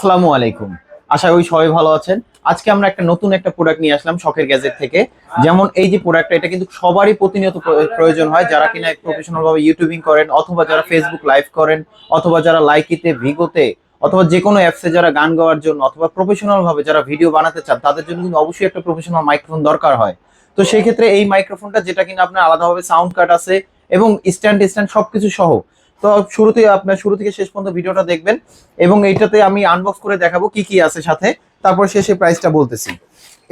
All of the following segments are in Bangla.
আসসালামু আলাইকুম। আশা করি সবাই ভালো আছেন। আজকে আমরা একটা নতুন একটা প্রোডাক্ট নিয়ে আসলাম শখের গ্যাজেট থেকে। যেমন এই যে প্রোডাক্টটা এটা কিন্তু সবারই প্রতিনিয়ত প্রয়োজন হয়। যারা কিনা প্রফেশনাল ভাবে ইউটিউবিং করেন, অথবা যারা ফেসবুক লাইভ করেন, অথবা যারা লাইকিতে ভিগোতে অথবা যে কোনো অ্যাপসে যারা গান গাওয়ার জন্য, অথবা প্রফেশনাল ভাবে যারা ভিডিও বানাতে চান, তাদের জন্য কিন্তু অবশ্যই একটা প্রফেশনাল মাইক্রোফোন দরকার হয়। তো সেই ক্ষেত্রে এই মাইক্রোফোনটা যেটা কিনা আপনার আলাদাভাবে সাউন্ড কাট আছে এবং স্ট্যান্ড স্ট্যান্ড সবকিছু সহ তো শুরুতে আপনার শুরু থেকে শেষ পর্যন্ত ভিডিওটা দেখবেন এবং এইটাতে আমি আনবক্স করে দেখাবো কি কি আছে সাথে। তারপর শেষে প্রাইসটা বলতেছি।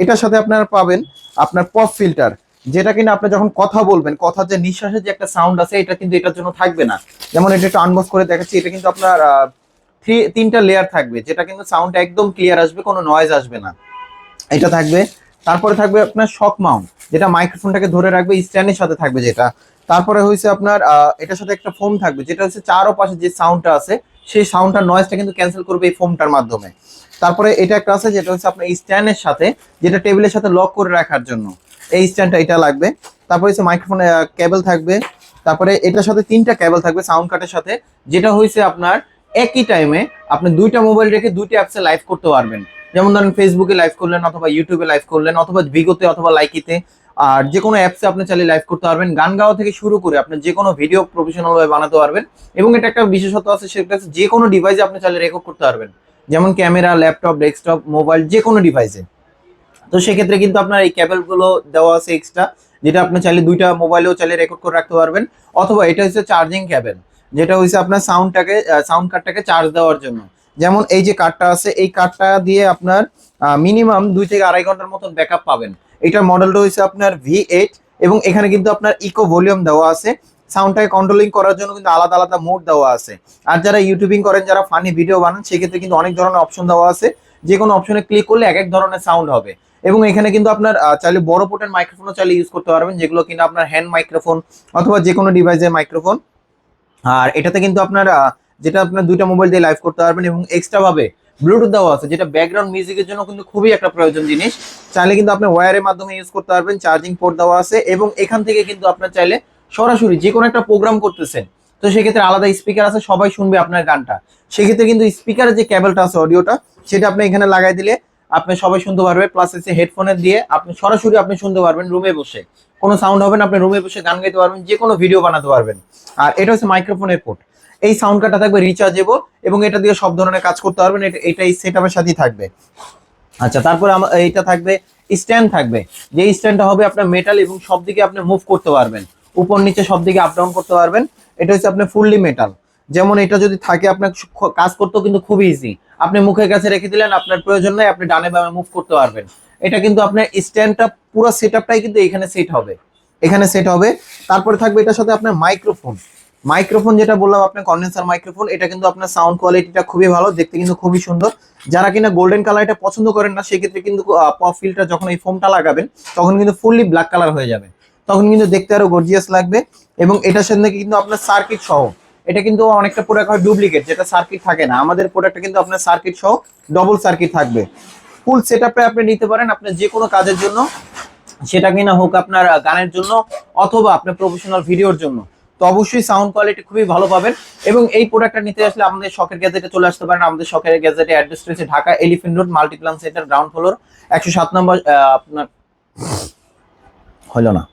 এটার সাথে আপনারা পাবেন আপনার পপ ফিল্টার যেটা কিনা আপনি যখন কথা বলবেন, কথার যে নিঃশ্বাসের যে একটা সাউন্ড আছে, এটা কিন্তু এটার জন্য থাকবে না। যেমন এটা একটু আনবক্স করে দেখাচ্ছি, এটা কিন্তু আপনার থ্রি তিনটা লেয়ার থাকবে, যেটা কিন্তু সাউন্ড একদম ক্লিয়ার আসবে, কোনো নয়েজ আসবে না। এটা থাকবে। তারপরে থাকবে আপনার শক মাউন্ট যেটা মাইক্রোফোনটাকে ধরে রাখবে স্ট্যান্ডের সাথে থাকবে যেটা। তারপরে হয়েছে আপনার এটার সাথে একটা ফোম থাকবে, যেটা হচ্ছে চারো পাশে যে সাউন্ডটা আছে, সেই সাউন্ডটার নয়েজটা কিন্তু ক্যান্সেল করবে এই ফোমটার মাধ্যমে। তারপরে এটা একটা আছে, যেটা হচ্ছে আপনার স্ট্যান্ডের সাথে, যেটা টেবিলের সাথে লক করে রাখার জন্য। এই স্ট্যান্ডটা এটা লাগবে। তারপরে হচ্ছে মাইক্রোফোন কেবল থাকবে। তারপরে এটার সাথে তিনটা কেবল থাকবে সাউন্ড কার্ডের সাথে, যেটা হয়েছে আপনার একই টাইমে আপনি দুইটা মোবাইল রেখে দুইটা অ্যাপসে লাইভ করতে পারবেন। যেমন ধরেন ফেসবুকে লাইভ করলেন, অথবা ইউটিউবে লাইভ করলেন, অথবা ভিগোতে অথবা লাইকিতে আর যে কোনো অ্যাপসে আপনি চাইলে লাইভ করতে পারবেন। গান গাওয়া থেকে শুরু করে আপনি যে কোনো ভিডিও প্রফেশনাল ভাবে বানাতে পারবেন এবং এটা একটা বিশেষত্ব আছে, সেটা হচ্ছে যে কোনো ডিভাইসে আপনি চাইলে রেকর্ড করতে পারবেন। যেমন ক্যামেরা ল্যাপটপ ডেস্কটপ মোবাইল যে কোনো ডিভাইসে তো সেক্ষেত্রে কিন্তু আপনার এই ক্যাবেলগুলো দেওয়া আছে এক্সট্রা যেটা আপনি চাইলে দুইটা মোবাইলেও চাইলে রেকর্ড করে রাখতে পারবেন। অথবা এটা হচ্ছে চার্জিং ক্যাবেল যেটা হচ্ছে আপনার সাউন্ডটাকে সাউন্ড কার্ডটাকে চার্জ দেওয়ার জন্য। যেমন এই যে কার্ডটা আছে, এই কার্ডটা দিয়ে আপনার মিনিমাম দুই থেকে আড়াই ঘণ্টার মতন ব্যাকআপ পাবেন। এটার মডেলটা হচ্ছে আপনার ভি এইট এবং এখানে কিন্তু আপনার ইকো ভলিউম দেওয়া আছে। সাউন্ডটাকে কন্ট্রোলিং করার জন্য কিন্তু আলাদা আলাদা মোড দেওয়া আছে। আর যারা ইউটিউবিং করেন, যারা ফানি ভিডিও বানান, সেক্ষেত্রে কিন্তু অনেক ধরনের অপশন দেওয়া আছে। যে কোনো অপশনে ক্লিক করলে এক এক ধরনের সাউন্ড হবে। এবং এখানে কিন্তু আপনার চাইলে বড় পোর্টের মাইক্রোফোনও চাইলে ইউজ করতে পারবেন, যেগুলো কিনা আপনার হ্যান্ড মাইক্রোফোন অথবা যে কোনো ডিভাইসের মাইক্রোফোন আর এটাতে কিন্তু আপনার যেটা আপনার দুইটা মোবাইল দিয়ে লাইভ করতে পারবেন এবং এক্সট্রা ভাবে ব্লুটুথ দেওয়া আছে, যেটা ব্যাকগ্রাউন্ড মিউজিকের জন্য কিন্তু খুবই একটা প্রয়োজন জিনিস। চাইলে কিন্তু আপনি ওয়্যারের মাধ্যমে ইউজ করতে পারবেন চার্জিং পোর্ট দেওয়া আছে এবং এখান থেকে কিন্তু আপনার চাইলে সরাসরি যে কোনো একটা প্রোগ্রাম করতেছেন, তো সেক্ষেত্রে আলাদা স্পিকার আছে, সবাই শুনবে আপনার গানটা। সেক্ষেত্রে কিন্তু স্পিকারের যে কেবলটা আছে অডিওটা সেটা আপনি এখানে লাগাই দিলে আপনি সবাই শুনতে পারবে প্লাস হচ্ছে হেডফোনের দিয়ে আপনি সরাসরি আপনি শুনতে পারবেন রুমে বসে। কোনো সাউন্ড হবে না, আপনি রুমে বসে গান গাইতে পারবেন, যে কোনো ভিডিও বানাতে পারবেন। আর এটা হচ্ছে মাইক্রোফোনের পোর্ট এই সাউন্ড কার্ডটা থাকবে রিচার্জেবল এবং এটা দিয়ে সব ধরনের কাজ করতে পারবেন, এটা এই সেট আপের সাথেই থাকবে। আচ্ছা তারপরে এইটা থাকবে স্ট্যান্ড থাকবে। যে স্ট্যান্ডটা হবে আপনার মেটাল এবং সব দিকে আপনি মুভ করতে পারবেন। উপর নিচে সব দিকে আপ ডাউন করতে পারবেন। এটা হচ্ছে আপনার ফুললি মেটাল যেমন এটা যদি থাকে, আপনার কাজ করতেও কিন্তু খুবই ইজি আপনি মুখের কাছে রেখে দিলেন, আপনার প্রয়োজন নাই, আপনি ডানে বামে মুভ করতে পারবেন। এটা কিন্তু আপনার স্ট্যান্ডটা পুরো সেট কিন্তু এখানে সেট হবে। এখানে সেট হবে। তারপরে থাকবে এটার সাথে আপনার মাইক্রোফোন মাইক্রোফোন যেটা বললাম, আপনার কন্ডেন্সার মাইক্রোফোন এটা কিন্তু আপনার সাউন্ড কোয়ালিটিটা খুবই ভালো, দেখতে কিন্তু খুবই সুন্দর। যারা কিনা গোল্ডেন কালারটা পছন্দ করেন না, সেক্ষেত্রে কিন্তু পপ ফিল্টার যখন এই ফোমটা লাগাবেন, তখন কিন্তু ফুললি ব্ল্যাক কালার হয়ে যাবে। তখন কিন্তু দেখতে আরও গর্জিয়াস লাগবে এবং এটার সাথে কিন্তু আপনার সার্কিট সহ, এটা কিন্তু অনেকটা প্রোডাক্ট হয় ডুপ্লিকেট যেটা সার্কিট থাকে না। আমাদের প্রোডাক্টটা কিন্তু আপনার সার্কিট সহ ডবল সার্কিট থাকবে। ফুল সেট আপনি নিতে পারেন আপনার যে কোনো কাজের জন্য, সেটা কিনা হোক আপনার গানের জন্য অথবা আপনার প্রফেশনাল ভিডিওর জন্য। তো অবশ্যই সাউন্ড কোয়ালিটি খুবই ভালো পাবেন। এবং এই প্রোডাক্টটা নিতে আসলে আমাদের শখের গ্যাজেটে চলে আসতে পারেন। আমাদের শখের গ্যাজেটে অ্যাড্রেস রয়েছে Dhaka elephant road Multiplan centre ground floor একশো সাত নম্বর আপনার হলো না।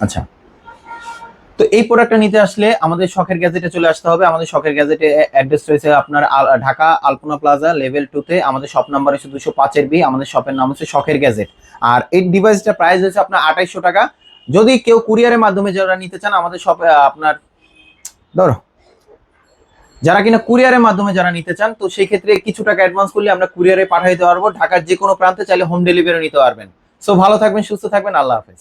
আচ্ছা। তো এই প্রোডাক্টটা নিতে আসলে আমাদের শখের গ্যাজেটে চলে আসতে হবে। আমাদের শখের গ্যাজেটে অ্যাড্রেস রয়েছে আপনার Dhaka Alpana plaza level two তে। আমাদের শপ নাম্বার হচ্ছে দুশো পাঁচের বি আমাদের শপের নাম হচ্ছে শখের গ্যাজেট আর এই ডিভাইসটা প্রাইস হচ্ছে আপনার আঠাইশশো টাকা। যদি কেউ কুরিয়ারের মাধ্যমে যারা নিতে চান, আমাদের সব আপনার, ধরো, যারা কিনা কুরিয়ারের মাধ্যমে যারা নিতে চান, তো সেই ক্ষেত্রে কিছু টাকা অ্যাডভান্স করলে আমরা কুরিয়ারে পাঠাইতে পারব। ঢাকার যে কোনো প্রান্তে চাইলে হোম ডেলিভারি নিতে পারবেন। সো ভালো থাকবেন, সুস্থ থাকবেন, আল্লাহ হাফেজ।